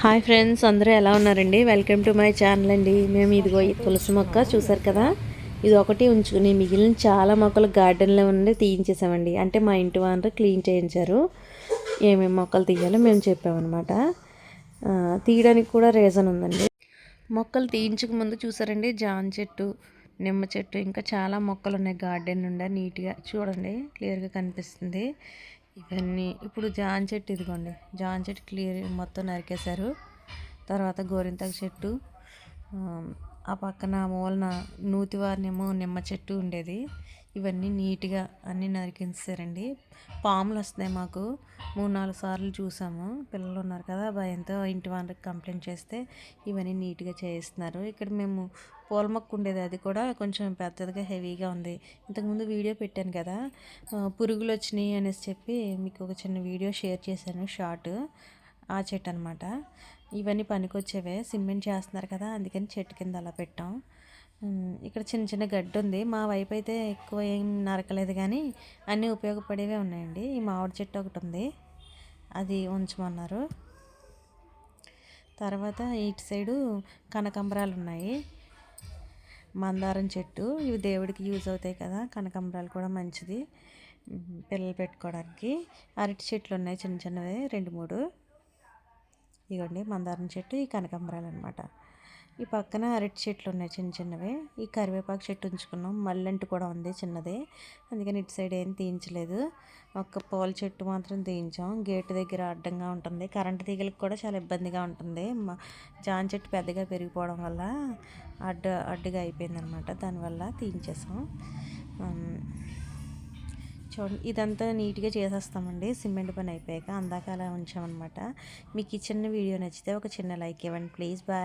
Hi friends అందరూ ఎలా ఉన్నారండి? వెల్కమ్ టు మై ఛానల్ అండి. మేము ఇదిగో ఈ తులసి మొక్క చూసారు కదా? ఇది ఒకటి ఉంచుకుని మిగిలిన చాలా మొక్కలు గార్డెన్లో ఉండి తీయించేసామండి. అంటే మా ఇంటి వారు క్లీన్ చేయించారు. ఏమేమి మొక్కలు తీయాలో మేము చెప్పామన్నమాట. తీయడానికి కూడా రీజన్ ఉందండి. మొక్కలు తీయించక ముందు చూసారండి? జాన్ చెట్టు నిమ్మ చెట్టు ఇంకా చాలా మొక్కలు ఉన్నాయి. గార్డెన్ నుండి నీట్గా చూడండి. క్లియర్గా కనిపిస్తుంది. ఇవన్నీ ఇప్పుడు జాన్ చెట్టు ఇదిగోండి. జాన్ చెట్టు క్లియర్ మొత్తం నరికేశారు. తర్వాత గోరింతాకు చెట్టు. ఆ, పక్కన మూలన నూతివారినేమో నిమ్మ చెట్టు ఉండేది. ఇవన్నీ నీట్గా అన్నీ నరికించారండి పాములు వస్తాయి మాకు. మూడు నాలుగు సార్లు చూసాము. పిల్లలు ఉన్నారు కదా భయంతో ఇంటి వాళ్ళకి కంప్లైంట్ చేస్తే ఇవన్నీ నీట్గా చేయిస్తున్నారు. ఇక్కడ మేము పూల మొక్క ఉండేది అది కూడా కొంచెం పెద్దదిగా హెవీగా ఉంది. ఇంతకుముందు వీడియో పెట్టాను కదా పురుగులు వచ్చినాయి అనేసి చెప్పి మీకు ఒక చిన్న వీడియో షేర్ చేశాను షార్ట్. ఆ చెట్టు అనమాట ఇవన్నీ పనికొచ్చేవే. సిమెంట్ చేస్తున్నారు కదా అందుకని చెట్టు కింద అలా పెట్టాం. ఇక్కడ చిన్న చిన్న గడ్డి ఉంది మా వైపు అయితే ఎక్కువ ఏం నరకలేదు కానీ అన్నీ ఉపయోగపడేవే ఉన్నాయండి. ఈ మామిడి చెట్టు ఒకటి ఉంది. అది ఉంచమన్నారు. తర్వాత ఇటు సైడు కనకాంబరాలు ఉన్నాయి. మందారం చెట్టు. ఇవి దేవుడికి యూజ్ అవుతాయి కదా కనకాంబరాలు కూడా మంచిది. పిల్లలు పెట్టుకోవడానికి. అరటి చెట్లు ఉన్నాయి చిన్న చిన్నవి రెండు మూడు. ఇగోండి మందారం చెట్టు ఈ కనకాంబరాలు అనమాట ఈ పక్కన అరటి చెట్లు ఉన్నాయి చిన్న చిన్నవి. ఈ కరివేపాకు చెట్టు ఉంచుకున్నాం. మల్లెంటు కూడా ఉంది చిన్నది. అందుకని ఇటు సైడ్ ఏం తీయించలేదు. ఒక్క పూల చెట్టు మాత్రం తీయించాం. గేటు దగ్గర అడ్డంగా ఉంటుంది. కరెంటు తీగలకు కూడా చాలా ఇబ్బందిగా ఉంటుంది. మా జాన్ చెట్టు పెద్దగా పెరిగిపోవడం వల్ల అడ్డ అడ్డుగా అయిపోయింది అనమాట దానివల్ల తీయించేసాం. చూడండి ఇదంతా నీట్గా చేసేస్తామండి. సిమెంట్ పని అయిపోయాక అందాక అలా ఉంచామన్నమాట. మీకు ఈ చిన్న వీడియో నచ్చితే ఒక చిన్న లైక్ ఇవ్వండి. Please bye.